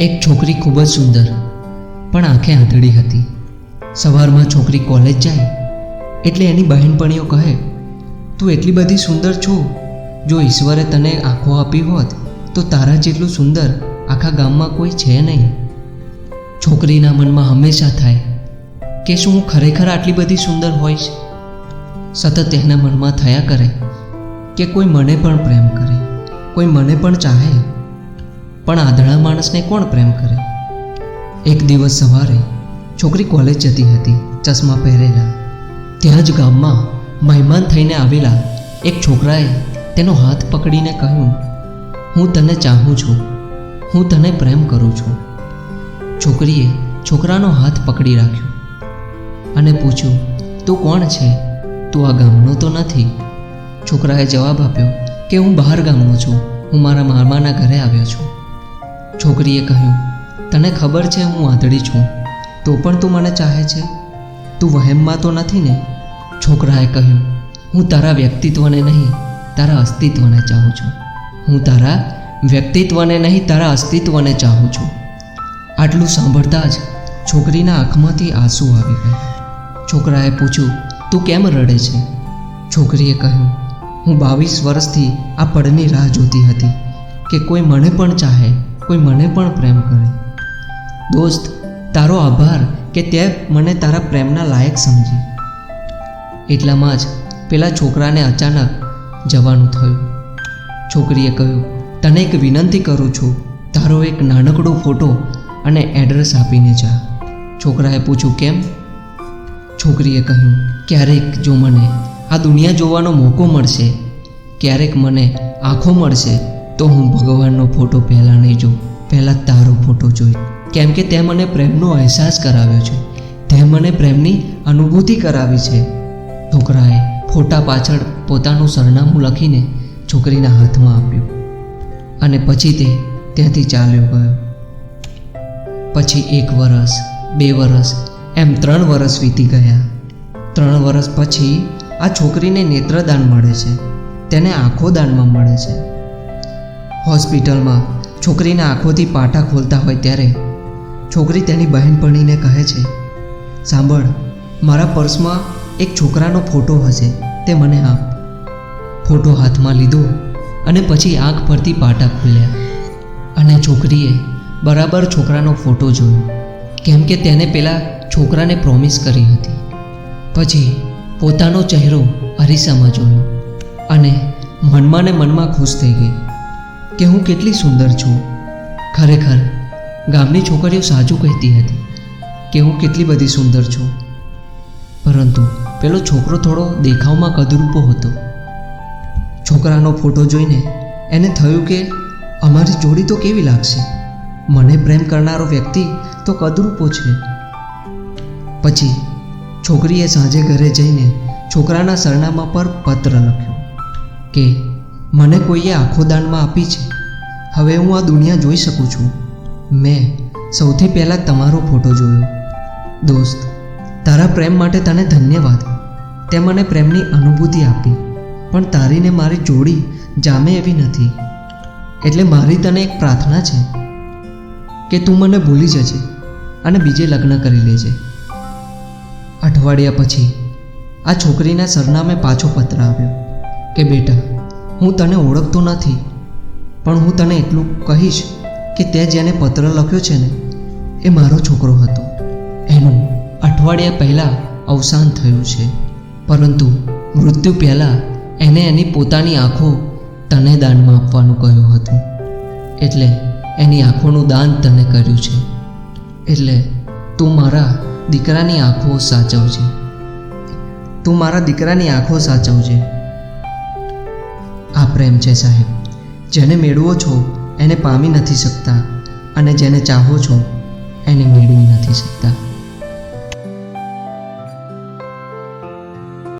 એક છોકરી ખૂબ જ સુંદર, પણ આંખે આંધળી હતી. સવારમાં છોકરી કોલેજ જાય, એટલે એની બહેનપણીઓ કહે, તું એટલી બધી સુંદર છો, જો ઈશ્વરે તને આંખો આપી હોત, તો તારા જેટલું સુંદર આખા ગામમાં કોઈ છે નહીં. છોકરીના મનમાં હંમેશા થાય, કે શું હું ખરેખર આટલી બધી સુંદર હોઈશ? સતત એના મનમાં થયા કરે, કે કોઈ મને પણ પ્રેમ કરે, કોઈ મને પણ ચાહે. પણ આંધળા માણસને કોણ પ્રેમ કરે? એક દિવસ સવારે છોકરી કોલેજ જતી હતી, ચશ્મા પહેરેલા. ત્યાં જ ગામમાં મહેમાન થઈને આવેલા એક છોકરાએ તેનો હાથ પકડીને કહ્યું, હું તને ચાહું છું. હું તને પ્રેમ કરું છું. છોકરીએ છોકરાનો હાથ પકડી રાખ્યો અને પૂછ્યું, તું કોણ છે? તું આ ગામનો તો નથી? છોકરાએ જવાબ આપ્યો, કે હું બહાર ગામનો છું. હું મારા મામાના ઘરે આવ્યો છું. છોકરીએ કહ્યું, તને ખબર છે હું આંધળી છું, તો પણ તું મને ચાહે છે? તું વહેમમાં તો નથી ને? છોકરાએ કહ્યું, હું તારા વ્યક્તિત્વને નહીં, તારા અસ્તિત્વને ચાહું છું. હું તારા વ્યક્તિત્વને નહીં, તારા અસ્તિત્વને ચાહું છું. આટલું સાંભળતા જ છોકરીના આંખમાંથી આંસુ આવી ગયા. છોકરાએ પૂછ્યું, તું કેમ રડે છે? છોકરીએ કહ્યું, હું બાવીસ વર્ષથી આ પડની રાહ જોતી હતી કે કોઈ મને પણ ચાહે કોઈ મને પણ પ્રેમ કરે. દોસ્ત, તારો આભાર કે તે મને તારા પ્રેમના લાયક સમજી. એટલામાં જ પેલા છોકરાને અચાનક જવાનું થયું. છોકરીએ કહ્યું, તને એક વિનંતી કરું છું, તારો એક નાનકડો ફોટો અને એડ્રેસ આપીને જા. છોકરાએ પૂછ્યું, કેમ? છોકરીએ કહ્યું, ક્યારેક જો મને આ દુનિયા જોવાનો મોકો મળશે, ક્યારેક મને આંખો મળશે તો હું ભગવાનનો ફોટો પહેલાં નહીં જોઉં, પહેલાં તારો ફોટો જોઈ. કેમ કે તે મને પ્રેમનો અહેસાસ કરાવ્યો છે. તે મને પ્રેમની અનુભૂતિ કરાવી છે. છોકરાએ ફોટા પાછળ પોતાનું સરનામું લખીને છોકરીના હાથમાં આપ્યું. અને પછી તે ત્યાંથી ચાલ્યો ગયો. પછી એક વરસ, બે વરસ, એમ ત્રણ વરસ વીતી ગયા. ત્રણ વરસ પછી આ છોકરીને નેત્રદાન મળે છે. તેને આંખો દાનમાં મળે છે. હોસ્પિટલમાં. છોકરીના આંખોથી પાટા ખોલતા હોય ત્યારે છોકરી તેની બહેનપણીને કહે છે, સાંભળ, મારા પર્સમાં એક છોકરાનો ફોટો હશે, તે મને આપ. ફોટો હાથમાં લીધો અને પછી આંખ પરથી પાટા ખુલ્યા. અને છોકરીએ બરાબર છોકરાનો ફોટો જોયો, કેમ કે તેને પેલા છોકરાને પ્રોમિસ કરી હતી. પછી પોતાનો ચહેરો અરીસામાં જોયો અને મનમાં ને મનમાં ખુશ થઈ ગઈ. કે હું કેટલી સુંદર છું. ખરેખર, ગામની છોકરીઓ સાચું કહેતી હતી કે હું કેટલી બધી સુંદર છું. પરંતુ પેલો છોકરો થોડો દેખાવમાં કદરૂપો હતો. છોકરાનો ફોટો જોઈને એને થયું કે અમારી જોડી તો કેવી લાગશે? મને પ્રેમ કરનારો વ્યક્તિ તો કદરૂપો છે. પછી છોકરીએ સાંજે ઘરે જઈને છોકરાના સરનામા પર પત્ર લખ્યો કે, મને કોઈએ આંખો દાનમાં આપી છે. હવે હું આ દુનિયા જોઈ શકું છું. મેં સૌથી પહેલાં તમારો ફોટો જોયો. દોસ્ત, તારા પ્રેમ માટે તને ધન્યવાદ. તે મને પ્રેમની અનુભૂતિ આપી, પણ તારીને મારી જોડી જામે એવી નથી. એટલે મારી તને એક પ્રાર્થના છે કે તું મને ભૂલી જજે અને બીજે લગ્ન કરી લેજે. અઠવાડિયા પછી આ છોકરીના સરનામે પાછો પત્ર આવ્યો કે, બેટા, હું તને ઓળખતો નથી. પણ હું તને એટલું કહીશ કે તે જેને પત્ર લખ્યો છે ને, એ મારો છોકરો હતો. એનું અઠવાડિયા પહેલાં અવસાન થયું છે. પરંતુ મૃત્યુ પહેલાં એને એની પોતાની આંખો તને દાનમાં આપવાનું કહ્યું હતું. એટલે એની આંખોનું દાન તને કર્યું છે. એટલે તું મારા દીકરાની આંખો સાચવજે. તું મારા દીકરાની આંખો સાચવજે. આ પ્રેમ છે સાહેબ. જેને મેળવો છો, એને પામી નથી શકતા અને જેને ચાહો છો, એને મેળવી નથી શકતા.